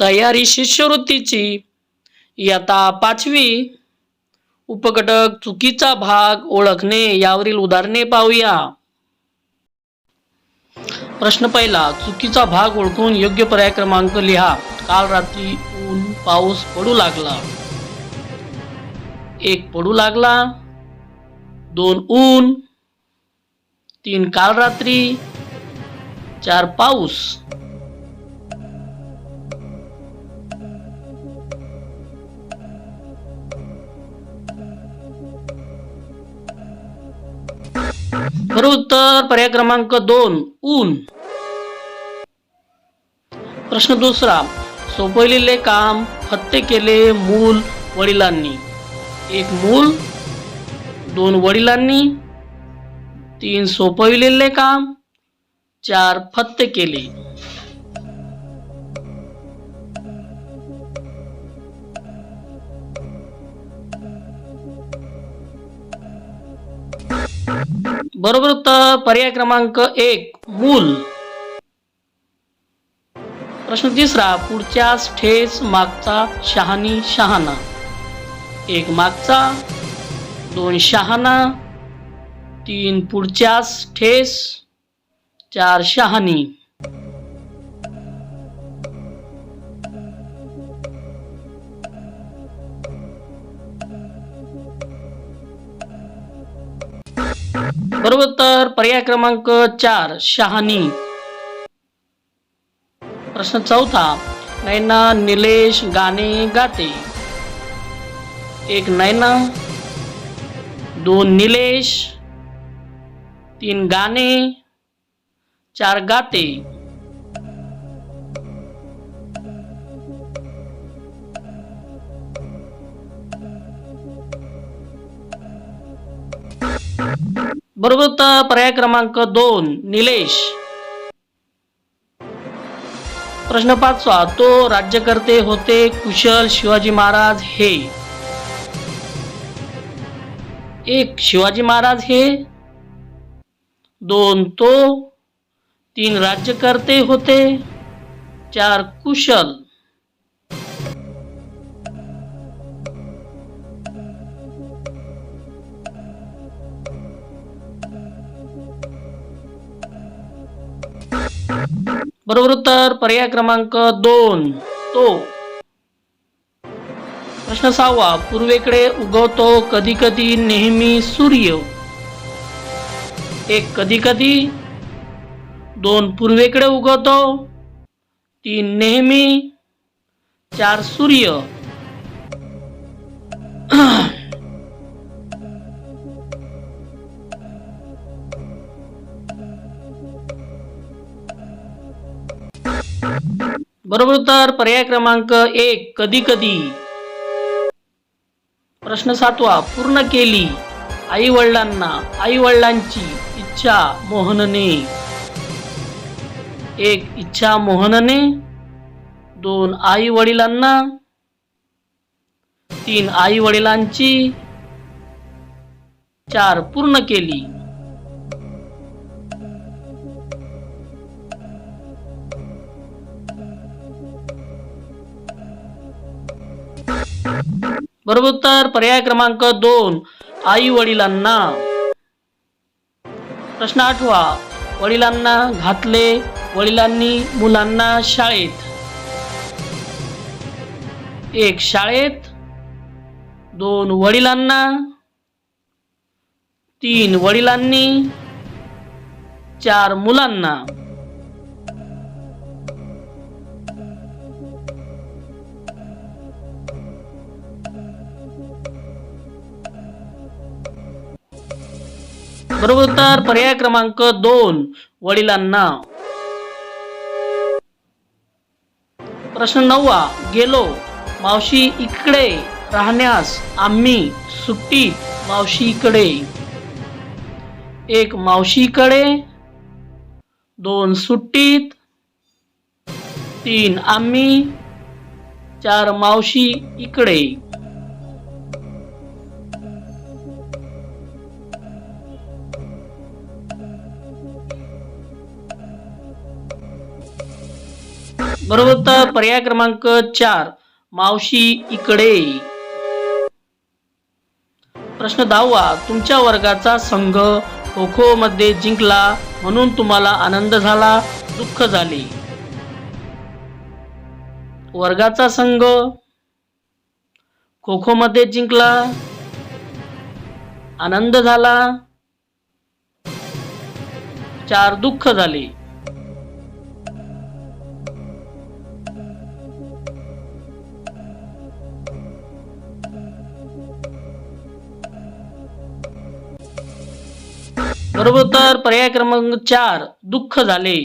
तयारी शिष्यवृत्तीची इयत्ता पाचवी. उपघटक चुकीचा भाग ओळखणे यावरील उदाहरणे पाहूया. प्रश्न पहिला चुकीचा भाग ओळखून योग्य पर्याय क्रमांक लिहा. काल रात्री ऊन पाऊस पडू लागला. एक पडू लागला. दोन ऊन. तीन काल रात्री. चार पाऊस. खरं उत्तर पर्याय क्रमांक दोन ऊन. प्रश्न दुसरा सोपविलेले काम फत्ते केले मूल वडिलांनी. एक मूल दोन वडिलांनी तीन सोपविलेले काम चार फत्ते केले. बरोबर उत्तर पर्याय क्रमांक एक मूल. प्रश्न तिसरा पुढच्यास ठेस मागचा शहानी शहाणा. एक मागचा दोन शहाणा तीन पुढच्यास ठेस चार शहाणी. बरोबर तर पर्याय क्रमांक चार शहानी प्रश्न चौथा नैना निलेश गाणे गाते. एक नैना दोन निलेश तीन गाणे चार गाते. बरोबर उत्तर पर्याय क्रमांक दोन निलेश. प्रश्न पाचवा तो राज्यकर्ते होते कुशल शिवाजी महाराज हे. एक शिवाजी महाराज हे. दोन तो तीन राज्यकर्ते होते. चार कुशल. बरोबर उत्तर पर्याय क्रमांक दोन. तो. प्रश्न सहावा पूर्वेकडे उगवतो कधी कधी नेहमी सूर्य. एक कधी कधी दोन पूर्वेकडे उगवतो. तीन नेहमी. चार सूर्य. बरोबर उत्तर पर्याय क्रमांक एक कधी कधी. प्रश्न सातवा पूर्ण केली आई वडिलांना आई वडिलांची इच्छा मोहनने. एक इच्छा मोहनने. दोन आई वडिलांना तीन आई वडिलांची चार पूर्ण केली बरोबर उत्तर पर्याय क्रमांक दोन आई वडिलांना प्रश्न आठवा वडिलांना घातले वडिलांनी मुलांना शाळेत. एक शाळेत. दोन वडिलांना. तीन वडिलांनी. चार मुलांना. बरोबर उत्तर पर्याय क्रमांक दोन वडिलांना. प्रश्न नववा गेलो. मावशी इकडे राहण्यास आम्ही सुट्टी मावशीकडे. एक मावशीकडे दोन सुट्टीत तीन आम्ही चार मावशी इकडे. बरोबर तर पर्याय क्रमांक चार मावशी इकडे. प्रश्न दहावा तुमच्या वर्गाचा संघ खो खो मध्ये जिंकला म्हणून तुम्हाला आनंद झाला दुःख झाले. वर्गाचा संघ खो खो मध्ये जिंकला आनंद झाला चार दुःख झाले. बरोबर तर पर्याय क्रमांक चार दुःख झाले.